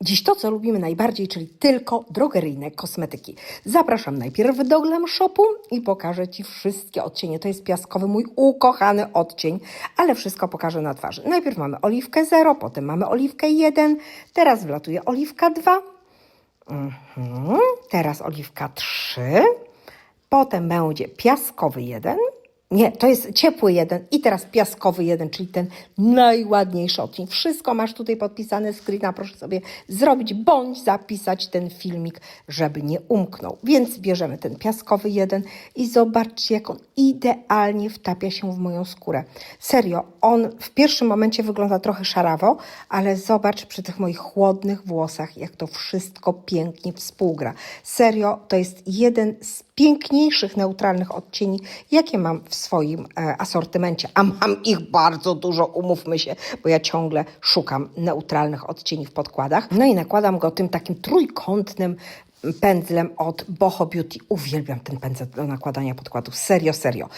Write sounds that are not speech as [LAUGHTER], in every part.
Dziś to, co lubimy najbardziej, czyli tylko drogeryjne kosmetyki. Zapraszam najpierw do Glam Shopu i pokażę Ci wszystkie odcienie. To jest piaskowy, mój ukochany odcień, ale wszystko pokażę na twarzy. Najpierw mamy oliwkę 0, potem mamy oliwkę 1, teraz wlatuje oliwka 2, mhm. teraz oliwka 3, potem będzie piaskowy 1, nie, to jest ciepły jeden i teraz piaskowy jeden, czyli ten najładniejszy odcień. Wszystko masz tutaj podpisane, screena proszę sobie zrobić, bądź zapisać ten filmik, żeby nie umknął. Więc bierzemy ten piaskowy jeden i zobaczcie, jak on idealnie wtapia się w moją skórę. Serio, on w pierwszym momencie wygląda trochę szarawo, ale zobacz przy tych moich chłodnych włosach, jak to wszystko pięknie współgra. Serio, to jest jeden z piękniejszych neutralnych odcieni, jakie mam w swoim e, asortymencie. A mam ich bardzo dużo, umówmy się, bo ja ciągle szukam neutralnych odcieni w podkładach. No i nakładam go tym takim trójkątnym pędzlem od Boho Beauty. Uwielbiam ten pędzel do nakładania podkładów. Serio, serio.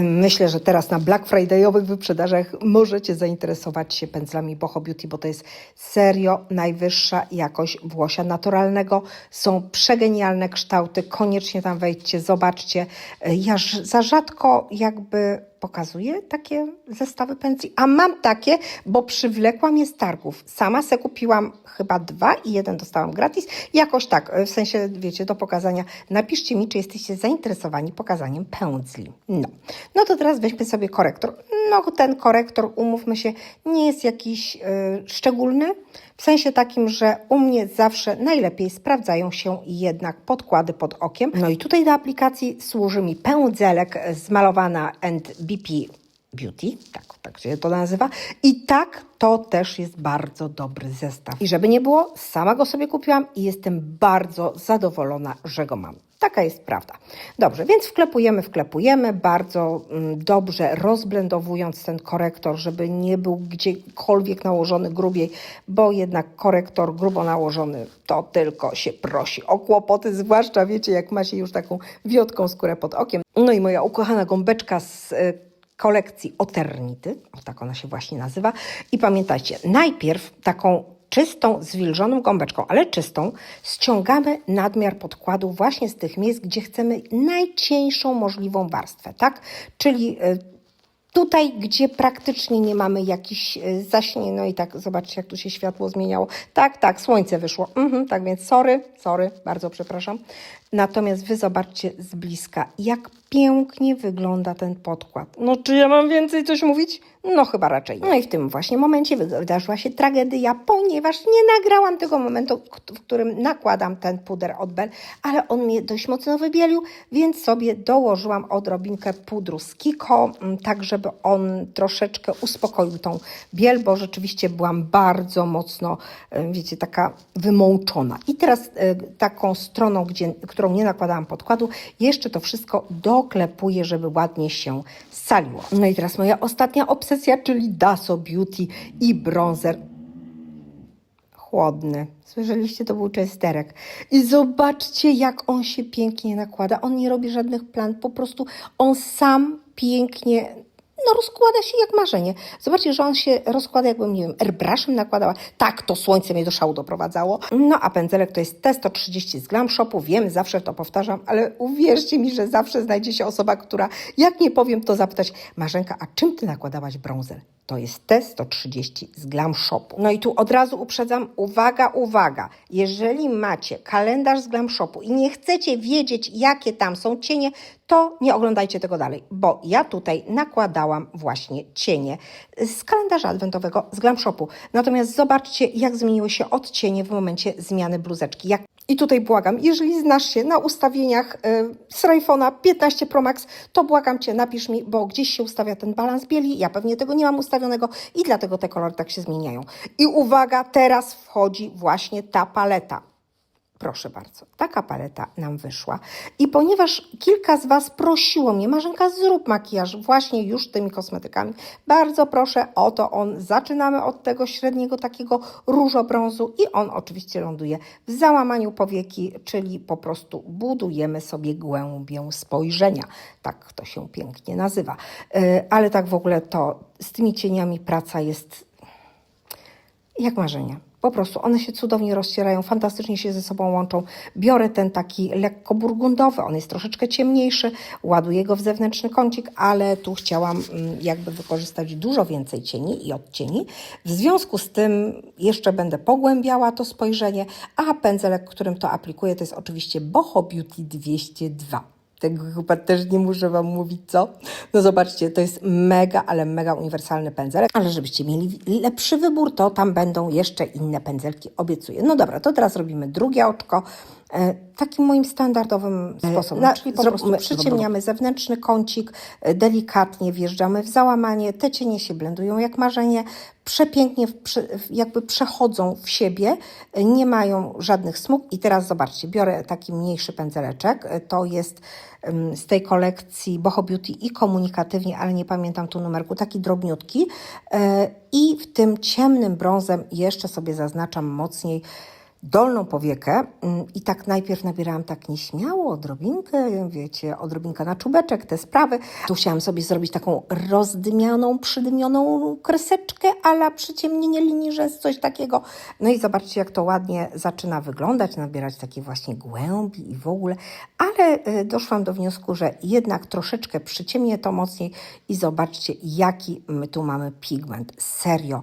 Myślę, że teraz na Black Friday'owych wyprzedażach możecie zainteresować się pędzlami Boho Beauty, bo to jest serio najwyższa jakość włosia naturalnego. Są przegenialne kształty. Koniecznie tam wejdźcie, zobaczcie. Y, Ja za rzadko jakby pokazuję takie zestawy pędzli, a mam takie, bo przywlekłam je z targów. Sama se kupiłam chyba dwa i jeden dostałam gratis. Jakoś tak, w sensie, wiecie, do pokazania. Napiszcie mi, czy jesteście zainteresowani pokazaniem pędzli. No, no to teraz weźmy sobie korektor. No, ten korektor, umówmy się, nie jest jakiś y, szczególny, w sensie takim, że u mnie zawsze najlepiej sprawdzają się jednak podkłady pod okiem. No i tutaj do aplikacji służy mi pędzelek z malowana and BP Beauty, tak, tak się to nazywa. I tak to też jest bardzo dobry zestaw. I żeby nie było, sama go sobie kupiłam i jestem bardzo zadowolona, że go mam. Taka jest prawda. Dobrze, więc wklepujemy, wklepujemy, bardzo mm, dobrze rozblendowując ten korektor, żeby nie był gdziekolwiek nałożony grubiej, bo jednak korektor grubo nałożony to tylko się prosi o kłopoty, zwłaszcza wiecie, jak ma się już taką wiotką skórę pod okiem. No i moja ukochana gąbeczka z y, kolekcji Oternity, tak ona się właśnie nazywa. I pamiętajcie, najpierw taką czystą, zwilżoną gąbeczką, ale czystą, ściągamy nadmiar podkładu właśnie z tych miejsc, gdzie chcemy najcieńszą możliwą warstwę, tak? Czyli y, Tutaj, gdzie praktycznie nie mamy jakichś y, zaśnień, no i tak, zobaczcie, jak tu się światło zmieniało. Tak, tak, słońce wyszło. Mhm, tak więc, sorry, sorry, bardzo przepraszam. Natomiast wy zobaczcie z bliska, jak pięknie wygląda ten podkład. No, czy ja mam więcej coś mówić? No, chyba raczej. nie. No i w tym właśnie momencie wydarzyła się tragedia, ponieważ nie nagrałam tego momentu, w którym nakładam ten puder od Bell, ale on mnie dość mocno wybielił, więc sobie dołożyłam odrobinkę pudru z Kiko, mm, tak żeby on troszeczkę uspokoił tą biel, bo rzeczywiście byłam bardzo mocno, e, wiecie, taka wymączona. I teraz e, taką stroną, gdzie, którą nie nakładałam podkładu, jeszcze to wszystko doklepuję, żeby ładnie się scaliło. No i teraz moja ostatnia obsesja, czyli Daso Beauty i bronzer chłodny. Słyszeliście, to był czesterek. I zobaczcie, jak on się pięknie nakłada. On nie robi żadnych plan, po prostu on sam pięknie no rozkłada się jak marzenie. Zobaczcie, że on się rozkłada jakbym, nie wiem, airbrushem nakładała. Tak, to słońce mnie do szału doprowadzało. No a pędzelek to jest T130 z Glam Shopu. Wiem, zawsze to powtarzam, ale uwierzcie mi, że zawsze znajdzie się osoba, która jak nie powiem, to zapytać Marzenka, a czym ty nakładałaś brązer? To jest T130 z Glam Shopu. No i tu od razu uprzedzam, uwaga, uwaga. Jeżeli macie kalendarz z Glam Shopu i nie chcecie wiedzieć, jakie tam są cienie, to nie oglądajcie tego dalej, bo ja tutaj nakładałam właśnie cienie z kalendarza adwentowego z Glam Shopu. Natomiast zobaczcie, jak zmieniły się odcienie w momencie zmiany bluzeczki. Jak i tutaj błagam, jeżeli znasz się na ustawieniach y, z iPhone'a 15 Pro Max, to błagam Cię, napisz mi, bo gdzieś się ustawia ten balans bieli, ja pewnie tego nie mam ustawionego i dlatego te kolory tak się zmieniają. I uwaga, teraz wchodzi właśnie ta paleta. Proszę bardzo, taka paleta nam wyszła. I ponieważ kilka z Was prosiło mnie, Marzenka, zrób makijaż właśnie już tymi kosmetykami, bardzo proszę, oto on. Zaczynamy od tego średniego takiego różobrązu i on oczywiście ląduje w załamaniu powieki, czyli po prostu budujemy sobie głębię spojrzenia. Tak to się pięknie nazywa. Yy, Ale tak w ogóle to z tymi cieniami praca jest jak marzenie. Po prostu one się cudownie rozcierają, fantastycznie się ze sobą łączą. Biorę ten taki lekko burgundowy, on jest troszeczkę ciemniejszy, ładuję go w zewnętrzny kącik, ale tu chciałam mm, jakby wykorzystać dużo więcej cieni i odcieni. W związku z tym jeszcze będę pogłębiała to spojrzenie, a pędzelek, którym to aplikuję, to jest oczywiście Boho Beauty 202. Tego chyba też nie muszę Wam mówić, co? No zobaczcie, to jest mega, ale mega uniwersalny pędzelek, ale żebyście mieli lepszy wybór, to tam będą jeszcze inne pędzelki, obiecuję. No dobra, to teraz robimy drugie oczko. E, Takim moim standardowym sposobem, na- czyli po prostu przyciemniamy zewnętrzny kącik, e, delikatnie wjeżdżamy w załamanie, te cienie się blendują jak marzenie, przepięknie jakby przechodzą w siebie, e, nie mają żadnych smug. I teraz zobaczcie, biorę taki mniejszy pędzeleczek, e, to jest z tej kolekcji Boho Beauty i komunikatywnie, ale nie pamiętam tu numerku, taki drobniutki. E, i w tym ciemnym brązem jeszcze sobie zaznaczam mocniej dolną powiekę mm, i tak najpierw nabierałam tak nieśmiało odrobinkę, wiecie, odrobinkę na czubeczek, te sprawy. Tu chciałam sobie zrobić taką rozdymianą, przydymioną kreseczkę, ala przyciemnienie linii rzęs, coś takiego. No i zobaczcie, jak to ładnie zaczyna wyglądać, nabierać takiej właśnie głębi i w ogóle, ale y, doszłam do wniosku, że jednak troszeczkę przyciemnię to mocniej i zobaczcie, jaki my tu mamy pigment. Serio,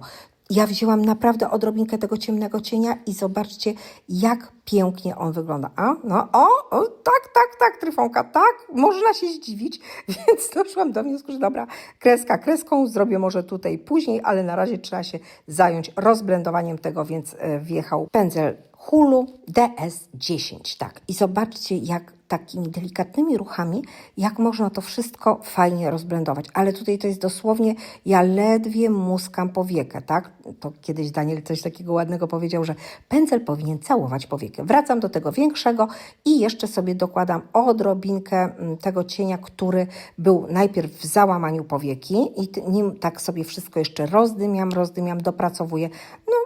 ja wzięłam naprawdę odrobinkę tego ciemnego cienia i zobaczcie, jak pięknie on wygląda. A, no, o, o, tak, tak, tak, Tryfonka, tak, można się zdziwić, [LAUGHS] więc doszłam do wniosku, że dobra, kreska kreską, zrobię może tutaj później, ale na razie trzeba się zająć rozblendowaniem tego, więc e, wjechał pędzel Hulu DS10, tak. I zobaczcie, jak takimi delikatnymi ruchami, jak można to wszystko fajnie rozblendować. Ale tutaj to jest dosłownie, ja ledwie muskam powiekę, tak? To kiedyś Daniel coś takiego ładnego powiedział, że pędzel powinien całować powiekę. Wracam do tego większego i jeszcze sobie dokładam odrobinkę mm, tego cienia, który był najpierw w załamaniu powieki i nim tak sobie wszystko jeszcze rozdymiam, rozdymiam, dopracowuję. No,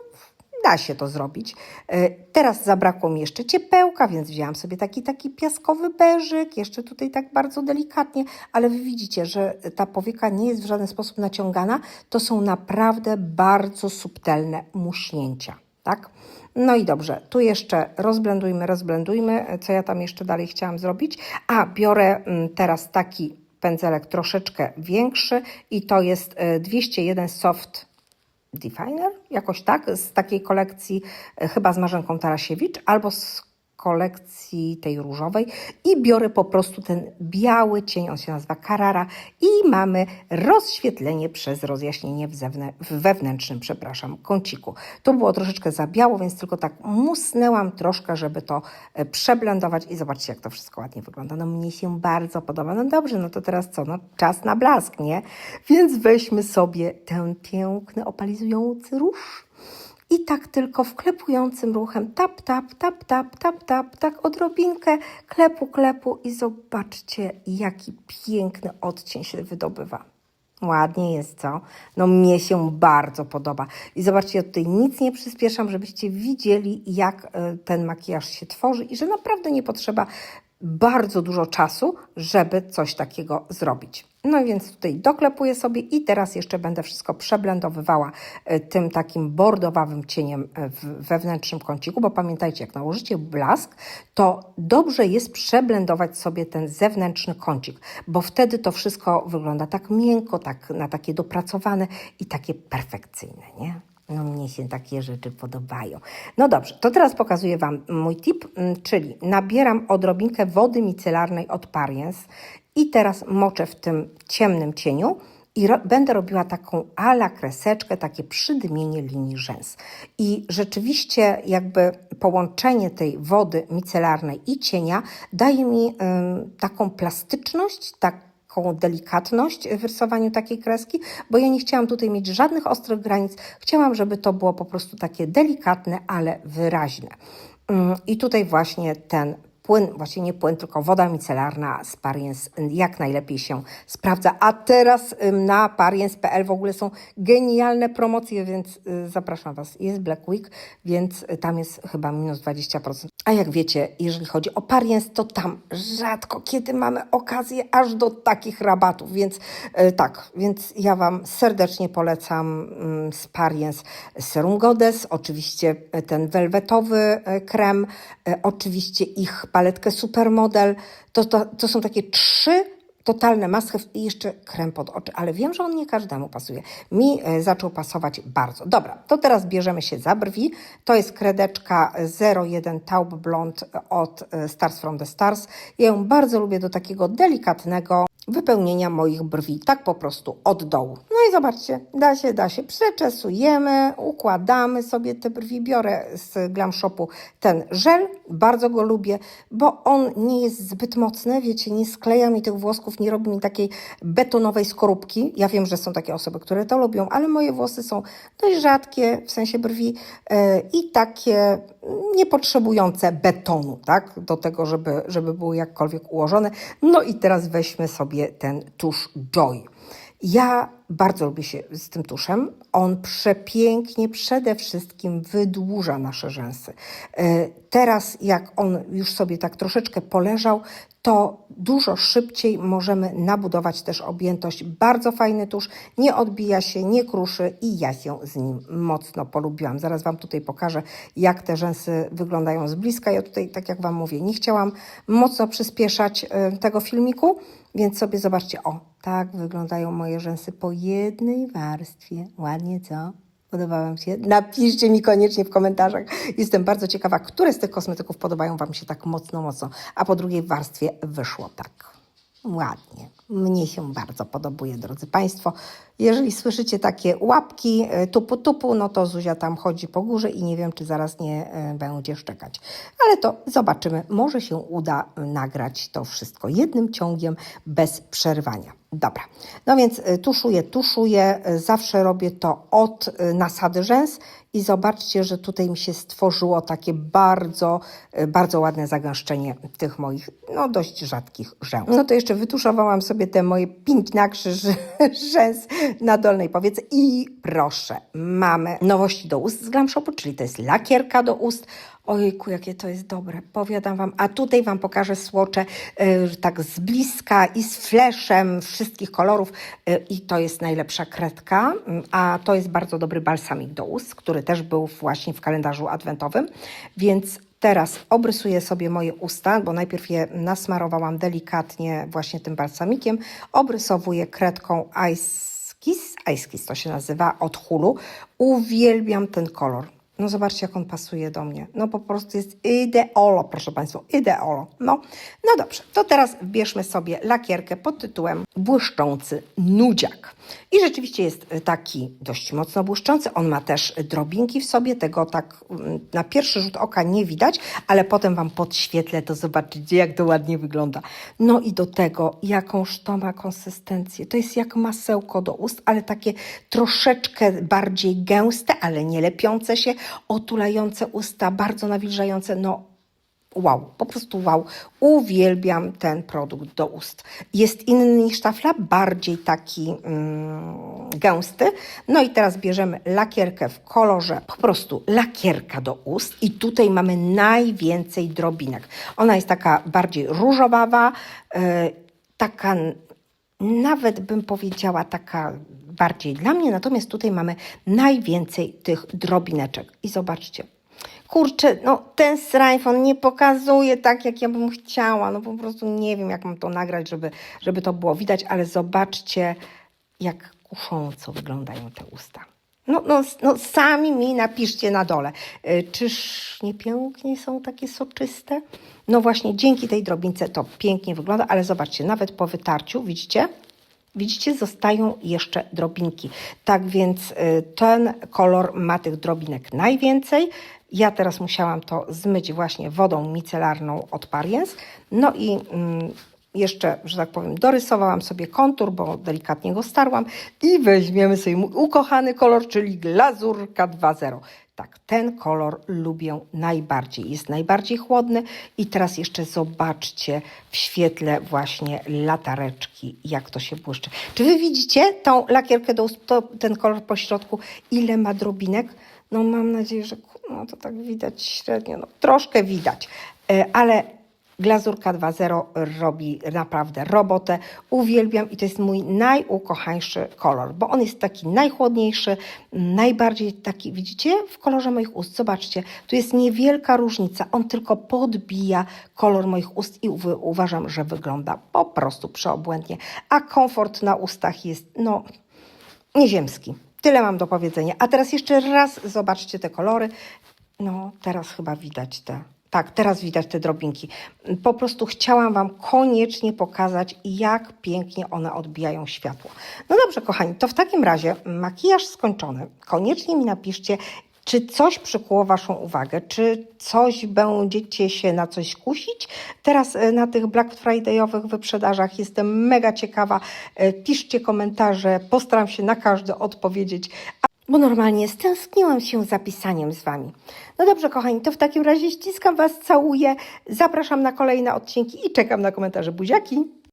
Da się to zrobić. E, Teraz zabrakło mi jeszcze ciepełka, więc wzięłam sobie taki taki piaskowy beżyk, jeszcze tutaj tak bardzo delikatnie, ale wy widzicie, że ta powieka nie jest w żaden sposób naciągana. To są naprawdę bardzo subtelne muśnięcia, tak? No i dobrze, tu jeszcze rozblendujmy, rozblendujmy. E, Co ja tam jeszcze dalej chciałam zrobić? A, biorę mm, teraz taki pędzelek troszeczkę większy i to jest e, 201 Soft Definer, jakoś tak, z takiej kolekcji e, chyba z Marzenką Tarasiewicz albo z kolekcji tej różowej i biorę po prostu ten biały cień, on się nazywa Carrara i mamy rozświetlenie przez rozjaśnienie w, w wewnętrznym, przepraszam, kąciku. To było troszeczkę za biało, więc tylko tak musnęłam troszkę, żeby to e, przeblendować i zobaczcie, jak to wszystko ładnie wygląda. No mnie się bardzo podoba. No dobrze, no to teraz co? No czas na blask, nie? Więc weźmy sobie ten piękny, opalizujący róż i tak tylko wklepującym ruchem tap, tap, tap, tap, tap, tap, tak odrobinkę klepu, klepu i zobaczcie, jaki piękny odcień się wydobywa. Ładnie jest, co? No mnie się bardzo podoba. I zobaczcie, ja tutaj nic nie przyspieszam, żebyście widzieli, jak e, ten makijaż się tworzy i że naprawdę nie potrzeba bardzo dużo czasu, żeby coś takiego zrobić. No więc tutaj doklepuję sobie i teraz jeszcze będę wszystko przeblendowywała e, tym takim bordowawym cieniem e, w wewnętrznym kąciku, bo pamiętajcie, jak nałożycie blask, to dobrze jest przeblendować sobie ten zewnętrzny kącik, bo wtedy to wszystko wygląda tak miękko, tak na takie dopracowane i takie perfekcyjne, nie? No mnie się takie rzeczy podobają. No dobrze, to teraz pokazuję Wam mój tip, mm, czyli nabieram odrobinkę wody micelarnej od Pariens i teraz moczę w tym ciemnym cieniu i ro- będę robiła taką ala kreseczkę, takie przydymienie linii rzęs. I rzeczywiście jakby połączenie tej wody micelarnej i cienia daje mi ym, taką plastyczność, tak taką delikatność w rysowaniu takiej kreski, bo ja nie chciałam tutaj mieć żadnych ostrych granic. Chciałam, żeby to było po prostu takie delikatne, ale wyraźne. Mm, I tutaj właśnie ten płyn, właśnie nie płyn, tylko woda micelarna z Pariens jak najlepiej się sprawdza. A teraz na pariens.pl w ogóle są genialne promocje, więc y, zapraszam Was. Jest Black Week, więc y, tam jest chyba minus 20%. A jak wiecie, jeżeli chodzi o pariens, to tam rzadko kiedy mamy okazję aż do takich rabatów, więc e, tak, więc ja Wam serdecznie polecam mm, z pariens Serum Goddess, oczywiście e, ten welwetowy e, krem, e, oczywiście ich paletkę Supermodel. To, to, to są takie trzy totalne must i jeszcze krem pod oczy, ale wiem, że on nie każdemu pasuje. Mi e, zaczął pasować bardzo. Dobra, to teraz bierzemy się za brwi. To jest kredeczka 01 Taub Blond od e, Stars from the Stars. Ja ją bardzo lubię do takiego delikatnego wypełnienia moich brwi, tak po prostu od dołu. No i zobaczcie, da się, da się. Przeczesujemy, układamy sobie te brwi. Biorę z Glam Shopu ten żel, bardzo go lubię, bo on nie jest zbyt mocny, wiecie, nie skleja mi tych włosków, nie robi mi takiej betonowej skorupki. Ja wiem, że są takie osoby, które to lubią, ale moje włosy są dość rzadkie, w sensie brwi e, i takie niepotrzebujące betonu, tak, do tego, żeby, żeby były jakkolwiek ułożone. No i teraz weźmy sobie ten tusz Joy. Ja bardzo lubię się z tym tuszem. On przepięknie przede wszystkim wydłuża nasze rzęsy. E, Teraz, jak on już sobie tak troszeczkę poleżał, to dużo szybciej możemy nabudować też objętość. Bardzo fajny tusz, nie odbija się, nie kruszy i ja się z nim mocno polubiłam. Zaraz Wam tutaj pokażę, jak te rzęsy wyglądają z bliska. Ja tutaj, tak jak Wam mówię, nie chciałam mocno przyspieszać e, tego filmiku, więc sobie zobaczcie, o, tak wyglądają moje rzęsy po jednej warstwie. Ładnie, co? Podoba Wam się? Napiszcie mi koniecznie w komentarzach. Jestem bardzo ciekawa, które z tych kosmetyków podobają Wam się tak mocno, mocno. A po drugiej warstwie wyszło tak ładnie. Mnie się bardzo podobuje, drodzy Państwo. Jeżeli słyszycie takie łapki e, tupu tupu, no to Zuzia tam chodzi po górze i nie wiem, czy zaraz nie e, będzie szczekać. Ale to zobaczymy. Może się uda e, nagrać to wszystko jednym ciągiem, bez przerwania. Dobra, no więc tuszuję, tuszuję. Zawsze robię to od nasady rzęs i zobaczcie, że tutaj mi się stworzyło takie bardzo, bardzo ładne zagęszczenie tych moich, no dość rzadkich rzęs. No to jeszcze wytuszowałam sobie te moje piękne krzyż [LAUGHS] rzęs na dolnej powiece i proszę, mamy nowości do ust z Glam Shopu, czyli to jest lakierka do ust. Ojejku, jakie to jest dobre, powiadam Wam. A tutaj Wam pokażę słocze y, tak z bliska i z fleszem wszystkich kolorów y, i to jest najlepsza kredka, y, a to jest bardzo dobry balsamik do ust, który też był właśnie w kalendarzu adwentowym, więc Teraz obrysuję sobie moje usta, bo najpierw je nasmarowałam delikatnie właśnie tym balsamikiem. Obrysowuję kredką Ice Kiss, Ice Kiss to się nazywa, od Hulu. Uwielbiam ten kolor. No zobaczcie, jak on pasuje do mnie. No po prostu jest ideolo, proszę Państwa, ideolo. No, no dobrze, to teraz bierzmy sobie lakierkę pod tytułem Błyszczący Nudziak. I rzeczywiście jest taki dość mocno błyszczący. On ma też drobinki w sobie, tego tak mm, na pierwszy rzut oka nie widać, ale potem Wam podświetlę, to zobaczycie, jak to ładnie wygląda. No i do tego, jakąż to ma konsystencję. To jest jak masełko do ust, ale takie troszeczkę bardziej gęste, ale nie lepiące się, otulające usta, bardzo nawilżające. No wow, po prostu wow. Uwielbiam ten produkt do ust. Jest inny niż tafla, bardziej taki mm, gęsty. No i teraz bierzemy lakierkę w kolorze, po prostu lakierka do ust i tutaj mamy najwięcej drobinek. Ona jest taka bardziej różowawa, yy, taka nawet bym powiedziała taka bardziej dla mnie, natomiast tutaj mamy najwięcej tych drobineczek. I zobaczcie, kurczę, no ten srajfon nie pokazuje tak, jak ja bym chciała. No po prostu nie wiem, jak mam to nagrać, żeby, żeby to było widać, ale zobaczcie, jak kusząco wyglądają te usta. No, no, no sami mi napiszcie na dole. Y, Czyż nie pięknie są takie soczyste? No właśnie, dzięki tej drobince to pięknie wygląda, ale zobaczcie, nawet po wytarciu, widzicie? Widzicie, zostają jeszcze drobinki. Tak więc y, ten kolor ma tych drobinek najwięcej. Ja teraz musiałam to zmyć właśnie wodą micelarną od Pariens. No i mm, jeszcze, że tak powiem, dorysowałam sobie kontur, bo delikatnie go starłam i weźmiemy sobie mój ukochany kolor, czyli glazurka 2.0. Tak, ten kolor lubię najbardziej. Jest najbardziej chłodny i teraz jeszcze zobaczcie w świetle właśnie latareczki, jak to się błyszczy. Czy wy widzicie tą lakierkę do ust, ten kolor po środku, ile ma drobinek? No mam nadzieję, że no, to tak widać średnio, no, troszkę widać, E, ale Glazurka 2.0 robi naprawdę robotę. Uwielbiam i to jest mój najukochańszy kolor, bo on jest taki najchłodniejszy, najbardziej taki, widzicie, w kolorze moich ust. Zobaczcie, tu jest niewielka różnica. On tylko podbija kolor moich ust i uważam, że wygląda po prostu przeobłędnie. A komfort na ustach jest, no, nieziemski. Tyle mam do powiedzenia. A teraz jeszcze raz zobaczcie te kolory. No, teraz chyba widać te. Tak, teraz widać te drobinki. Po prostu chciałam Wam koniecznie pokazać, jak pięknie one odbijają światło. No dobrze, kochani, to w takim razie makijaż skończony. Koniecznie mi napiszcie, czy coś przykuło Waszą uwagę? Czy coś będziecie się na coś kusić? Teraz e, na tych Black Friday'owych wyprzedażach jestem mega ciekawa. E, Piszcie komentarze, postaram się na każdy odpowiedzieć. Bo normalnie stęskniłam się zapisaniem z Wami. No dobrze, kochani, to w takim razie ściskam Was, całuję, zapraszam na kolejne odcinki i czekam na komentarze. Buziaki!